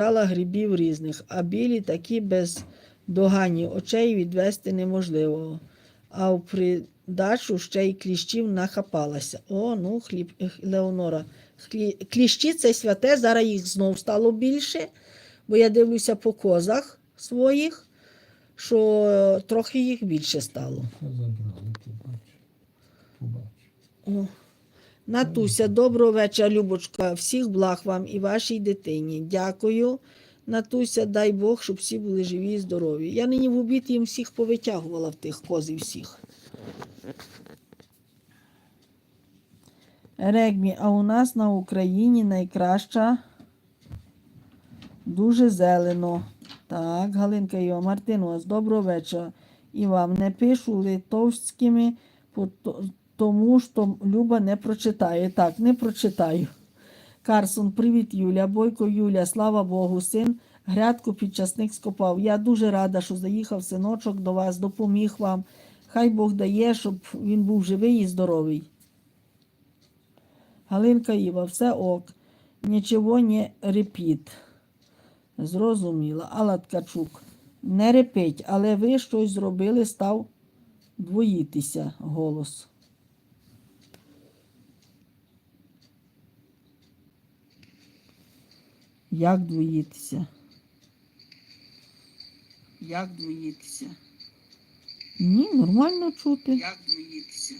Брала грибів різних, а білі такі бездоганні, очей відвести неможливо. А в придачу ще й кліщів нахапалася. О, ну, хліб, Леонора. Хлі- Кліщі це святе, зараз їх знов стало більше, бо я дивлюся по козах своїх, що трохи їх більше стало. Це забрали, побач. Побач. О. Натуся, доброго вечора, Любочка. Всіх благ вам і вашій дитині. Дякую. Натуся, дай Бог, щоб всі були живі і здорові. Я нині в обід їм всіх повитягувала в тих козів всіх. Регмі, а у нас на Україні найкраща дуже зелено. Так, Галинка Іва, Мартин, у вас доброго вечора. І вам не пишу литовськими, тому що Люба не прочитає. Так, не прочитаю. Карсон, привіт, Юля. Бойко Юля, слава Богу, син грядку під часник скопав. Я дуже рада, що заїхав синочок до вас, допоміг вам. Хай Бог дає, щоб він був живий і здоровий. Галинка Іва, все ок. Нічого не репіт. Зрозуміла. Алла Ткачук. Не репить, але ви щось зробили, став двоїтися голос. Як двоїтися? Як двоїтися? Ні, нормально чути. Як двоїтися?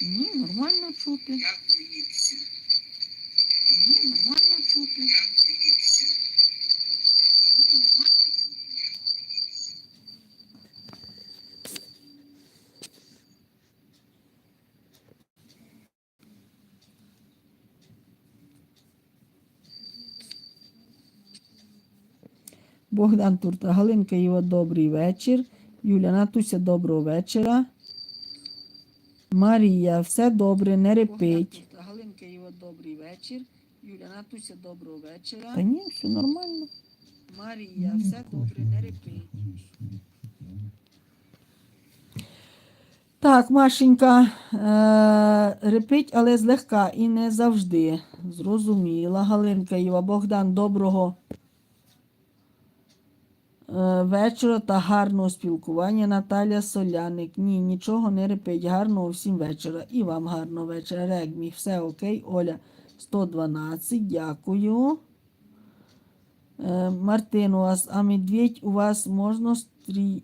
Ні, нормально чути. Як двоїтися? Ні, нормально чути. Як двоїтися? Богдан Турта, Галинка Іва, добрий вечір. Юля Натуся, доброго вечора. Марія, все добре, не репить. Галинка Іва, добрий вечір. Юля Натуся, доброго вечора. Та ні, все нормально. Марія, все добре, не репить. Так, Машенька, е, репить, але злегка і не завжди. Зрозуміла. Галинка Іва, Богдан, доброго вечора та гарного спілкування. Наталя Соляник. Ні, нічого не репить. Гарного всім вечора. І вам гарного вечора. Регмі, все окей. Оля 112, дякую. Е, Мартин, у вас, а медведь у вас можна стрі...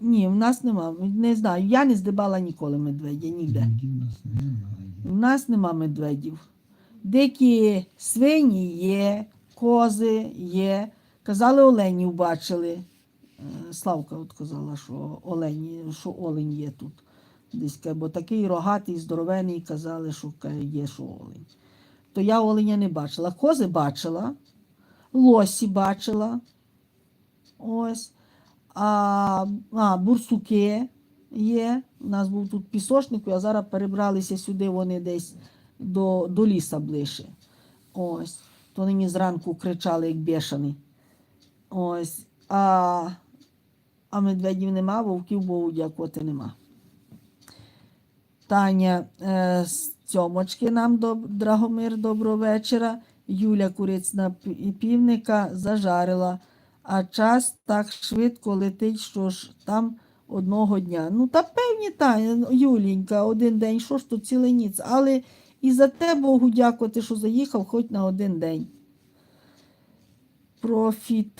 Ні, в нас нема. Не знаю. Я не здибала ніколи медведя, ніде. У нас нема медведів. Дикі свині є, кози є. Казали, оленів бачили. Е, Славка от казала, що олені, що олень є тут. Десь, бо такий рогатий, здоровений, казали, що є, що олень. То я оленя не бачила. Кози бачила, лосі бачила. Ось. А, а бурсуки є. У нас був тут пісочник, а зараз перебралися сюди вони десь до, до ліса ближче. Ось. То нині зранку кричали, як бешені. Ось. А, а медведів нема, вовків Богу дякувати нема. Таня е, з нам доб, Драгомир, доброго вечора. Юля Курицьна пі- півника зажарила, а час так швидко летить, що ж там одного дня. Ну, та певні, та, Юлінька, один день, що ж то цілий ніц. Але і за те Богу дякувати, що заїхав хоч на один день. Профіт.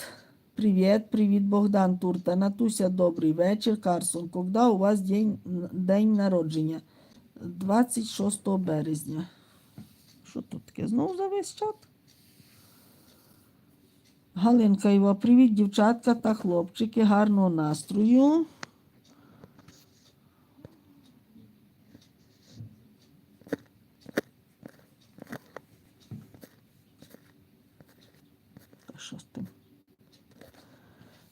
Привіт, привіт, Богдан Турта. Натуся, добрий вечір. Карсон, коли у вас день, день народження? 26 березня. Що тут таке? Знову за весь чат? Галинка Іва, привіт, дівчатка та хлопчики. Гарного настрою. Що з тим?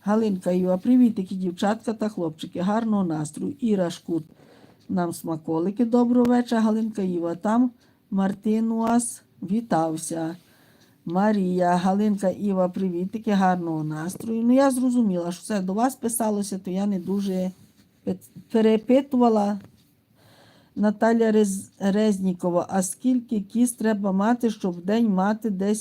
Галинка Іва, привітики, дівчатка та хлопчики. Гарного настрою. Іра Шкут. Нам смаколики. Доброго вечора, Галинка Іва. Там Мартин вас вітався. Марія, Галинка Іва, привітики, гарного настрою. Ну, я зрозуміла, що це до вас писалося, то я не дуже перепитувала. Наталя Резнікова, а скільки кіз треба мати, щоб в день мати десь